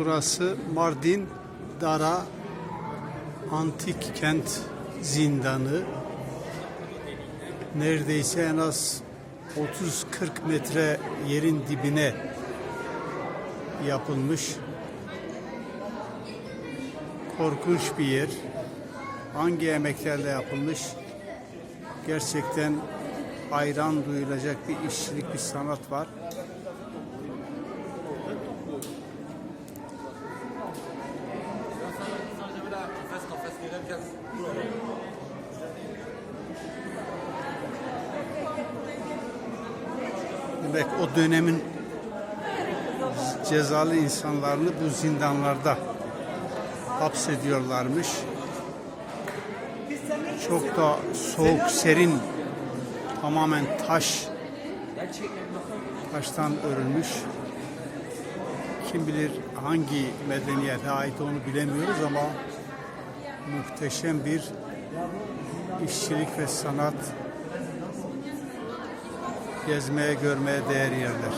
Burası Mardin Dara Antik Kent Zindanı. Neredeyse en az 30-40 metre yerin dibine yapılmış. Korkunç bir yer. Hangi emeklerle yapılmış? Gerçekten hayran duyulacak bir işçilik, bir sanat var. Demek o dönemin cezalı insanlarını bu zindanlarda hapsediyorlarmış. Çok da soğuk, serin, tamamen taş, taştan örülmüş. Kim bilir hangi medeniyete ait onu bilemiyoruz ama muhteşem bir işçilik ve sanat gezmeye görmeye değer yerler.